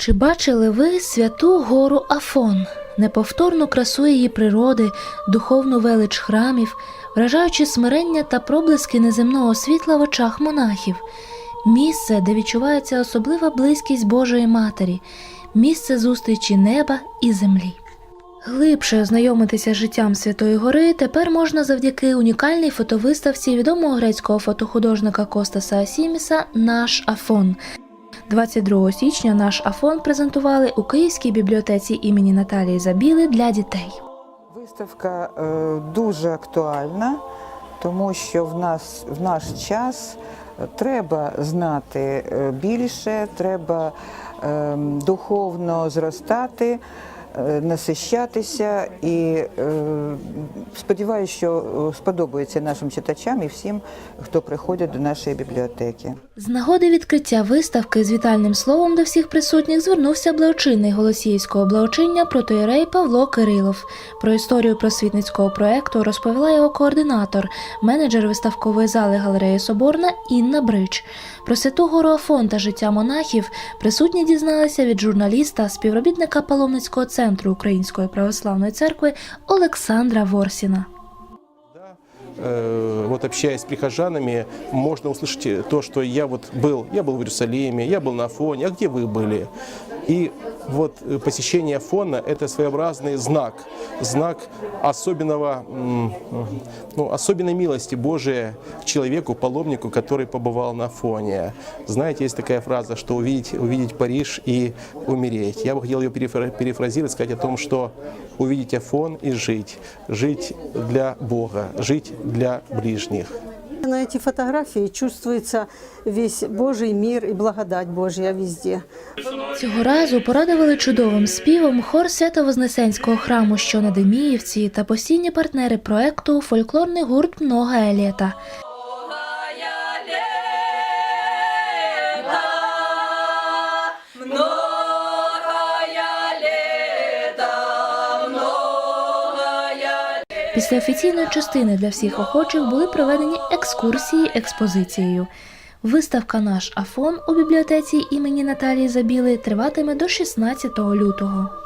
Чи бачили ви святу гору Афон, неповторну красу її природи, духовну велич храмів, вражаючи смирення та проблиски неземного світла в очах монахів, місце, де відчувається особлива близькість Божої Матері, місце зустрічі неба і землі. Глибше ознайомитися з життям Святої Гори тепер можна завдяки унікальній фотовиставці відомого грецького фотохудожника Костаса Асіміса Наш Афон. 22 січня наш Афон презентували у Київській бібліотеці імені Наталії Забіли для дітей. Виставка е, дуже актуальна, тому що в нас в наш час е, треба знати е, більше, треба е, духовно зростати, насищатися і е, сподіваюся, що е, сподобається нашим читачам і всім, хто приходить до нашої бібліотеки. З нагоди відкриття виставки з вітальним словом до всіх присутніх звернувся благочинний голосіївського благочиння протоєрей Павло Кирилов. Про історію просвітницького проекту розповіла його координатор, менеджер виставкової зали галереї Соборна Інна Брич. Про святу гору Афон та життя монахів присутні дізналися від журналіста, співробітника паломницького центру Української православної церкви Олександра Ворсіна. Э, вот общаясь с прихожанами, можно услышать э, то, что я вот был, я был в Иерусалиме, я был на Афоне, а где вы были? И вот э, посещение Афона – это своеобразный знак, знак особенного, ну, особенной милости Божией человеку, паломнику, который побывал на Афоне. Знаете, есть такая фраза, что увидеть, увидеть Париж и умереть. Я бы хотел ее перефра- перефразировать, сказать о том, что увидеть Афон и жить. Жить для Бога, жить для ближних. На эти фотографии чувствуется весь Божий мир и благодать Божья везде. Цього разу порадували чудовим співом хор Свято-Вознесенського храму, що на Деміївці, та постійні партнери проекту фольклорний гурт Много літа. Після офіційної частини для всіх охочих були проведені екскурсії експозицією. Виставка Наш Афон у бібліотеці імені Наталії Забіли триватиме до 16 лютого.